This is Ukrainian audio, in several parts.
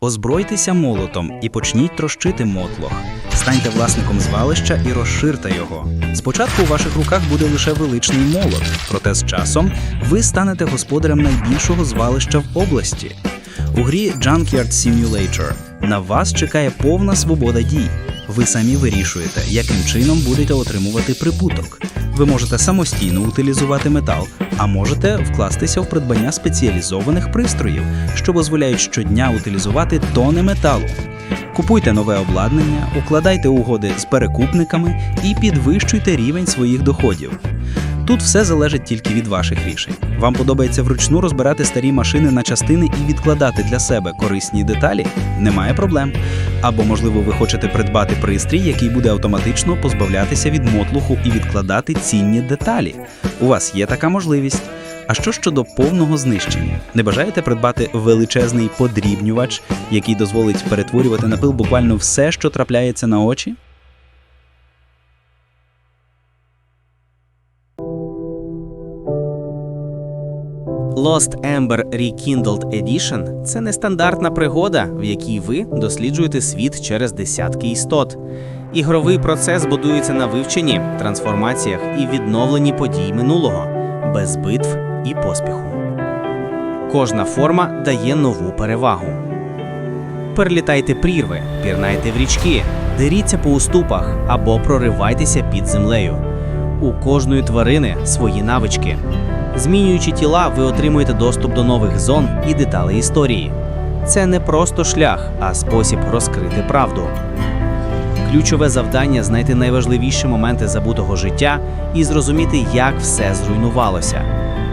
Озбройтеся молотом і почніть трощити мотлох. Станьте власником звалища і розширте його. Спочатку у ваших руках буде лише величний молот, проте з часом ви станете господарем найбільшого звалища в області. У грі Junkyard Simulator на вас чекає повна свобода дій. Ви самі вирішуєте, яким чином будете отримувати прибуток. Ви можете самостійно утилізувати метал, а можете вкластися в придбання спеціалізованих пристроїв, що дозволяють щодня утилізувати тони металу. Купуйте нове обладнання, укладайте угоди з перекупниками і підвищуйте рівень своїх доходів. Тут все залежить тільки від ваших рішень. Вам подобається вручну розбирати старі машини на частини і відкладати для себе корисні деталі? Немає проблем. Або, можливо, ви хочете придбати пристрій, який буде автоматично позбавлятися від мотлуху і відкладати цінні деталі. У вас є така можливість. А що щодо повного знищення? Не бажаєте придбати величезний подрібнювач, який дозволить перетворювати на пил буквально все, що трапляється на очі? Lost Ember Rekindled Edition це нестандартна пригода, в якій ви досліджуєте світ через десятки істот. Ігровий процес будується на вивченні, трансформаціях і відновленні подій минулого, без битв і поспіху. Кожна форма дає нову перевагу. Перелітайте прірви, пірнайте в річки, деріться по уступах або проривайтеся під землею. У кожної тварини свої навички. Змінюючи тіла, ви отримуєте доступ до нових зон і деталей історії. Це не просто шлях, а спосіб розкрити правду. Ключове завдання знайти найважливіші моменти забутого життя і зрозуміти, як все зруйнувалося.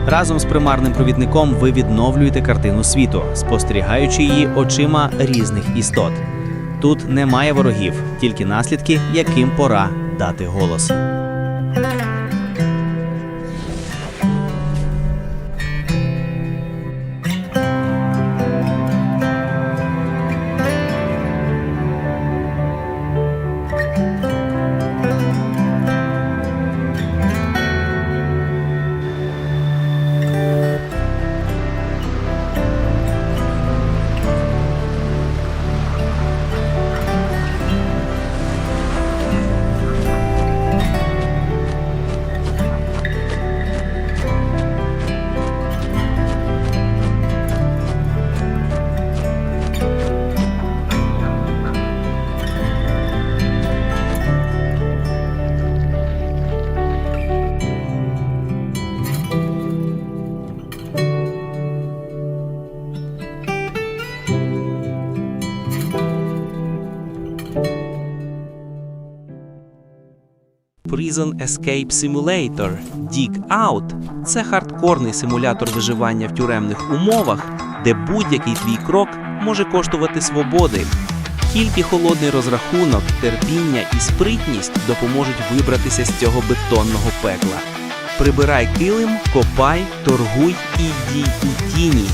Разом з примарним провідником ви відновлюєте картину світу, спостерігаючи її очима різних істот. Тут немає ворогів, тільки наслідки, яким пора дати голос. Prison Escape Simulator Dig Out це хардкорний симулятор виживання в тюремних умовах, де будь-який твій крок може коштувати свободи. Тільки холодний розрахунок, терпіння і спритність допоможуть вибратися з цього бетонного пекла. Прибирай килим, копай, торгуй і дій у тіні.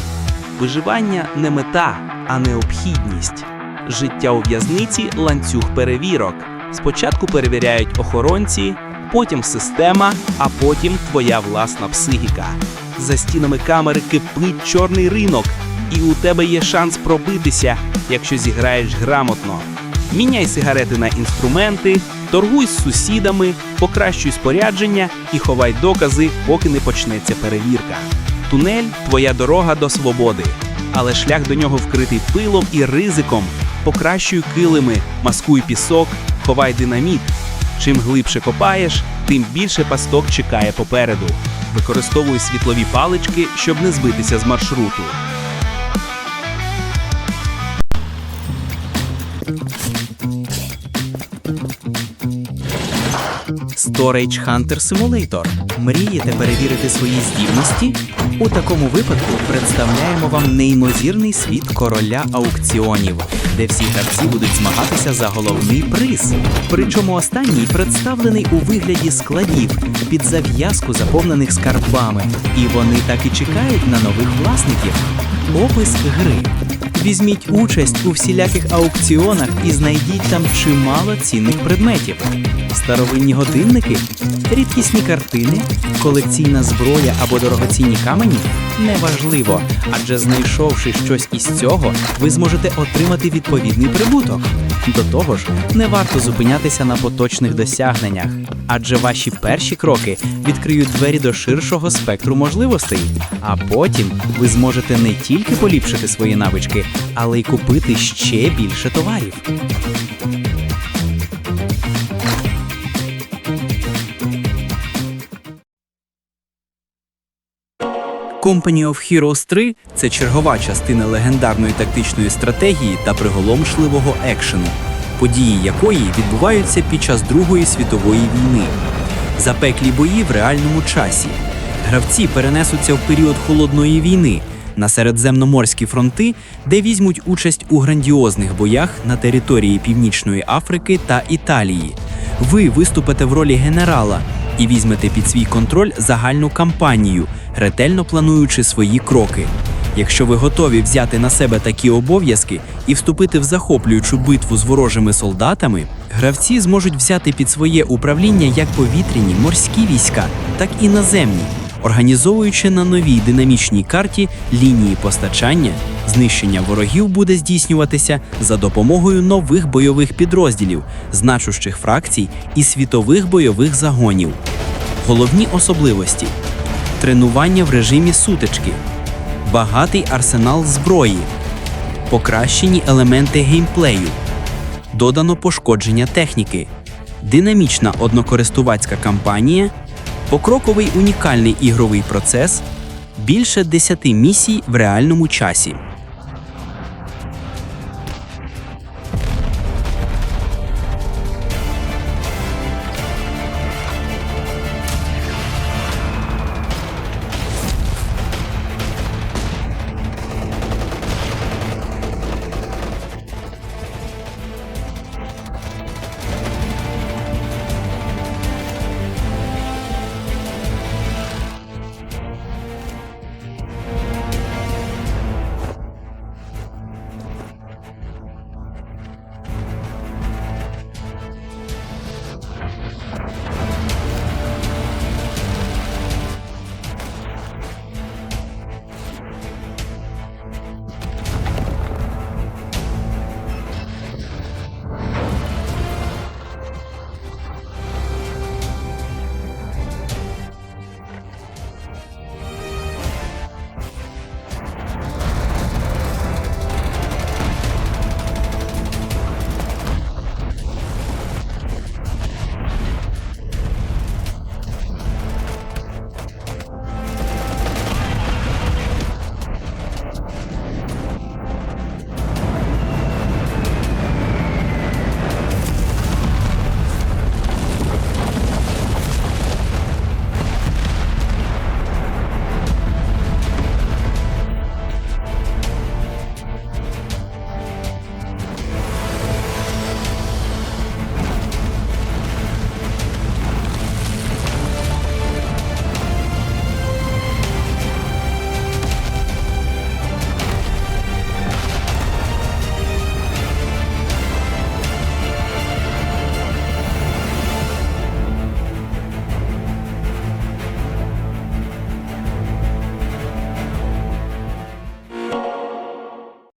Виживання не мета, а необхідність. Життя у в'язниці ланцюг перевірок. Спочатку перевіряють охоронці, потім система, а потім твоя власна психіка. За стінами камери кипить чорний ринок, і у тебе є шанс пробитися, якщо зіграєш грамотно. Міняй сигарети на інструменти, торгуй з сусідами, покращуй спорядження і ховай докази, поки не почнеться перевірка. Тунель твоя дорога до свободи, але шлях до нього вкритий пилом і ризиком. Покращуй килими, маскуй пісок, ховай динаміт. Чим глибше копаєш, тим більше пасток чекає попереду. Використовуй світлові палички, щоб не збитися з маршруту. Storage Hunter Simulator. Мрієте перевірити свої здібності? У такому випадку представляємо вам неймовірний світ короля аукціонів, де всі гравці будуть змагатися за головний приз. Причому останній представлений у вигляді складів під зав'язку заповнених скарбами, і вони так і чекають на нових власників. Опис гри. Візьміть участь у всіляких аукціонах і знайдіть там чимало цінних предметів: старовинні годинники, рідкісні картини, колекційна зброя або дорогоцінні камені неважливо, адже знайшовши щось із цього, ви зможете отримати відповідний прибуток. До того ж, не варто зупинятися на поточних досягненнях, адже ваші перші кроки відкриють двері до ширшого спектру можливостей. А потім ви зможете не тільки поліпшити свої навички, але й купити ще більше товарів. Company of Heroes 3 – це чергова частина легендарної тактичної стратегії та приголомшливого екшену, події якої відбуваються під час Другої світової війни. Запеклі бої в реальному часі. Гравці перенесуться в період холодної війни на середземноморські фронти, де візьмуть участь у грандіозних боях на території Північної Африки та Італії. Ви виступите в ролі генерала і візьмете під свій контроль загальну кампанію, ретельно плануючи свої кроки. Якщо ви готові взяти на себе такі обов'язки і вступити в захоплюючу битву з ворожими солдатами, гравці зможуть взяти під своє управління як повітряні морські війська, так і наземні, організовуючи на новій динамічній карті лінії постачання, знищення ворогів буде здійснюватися за допомогою нових бойових підрозділів, значущих фракцій і світових бойових загонів. Головні особливості. Тренування в режимі сутички, багатий арсенал зброї, покращені елементи геймплею, додано пошкодження техніки, динамічна однокористувацька кампанія, покроковий унікальний ігровий процес, більше 10 місій в реальному часі.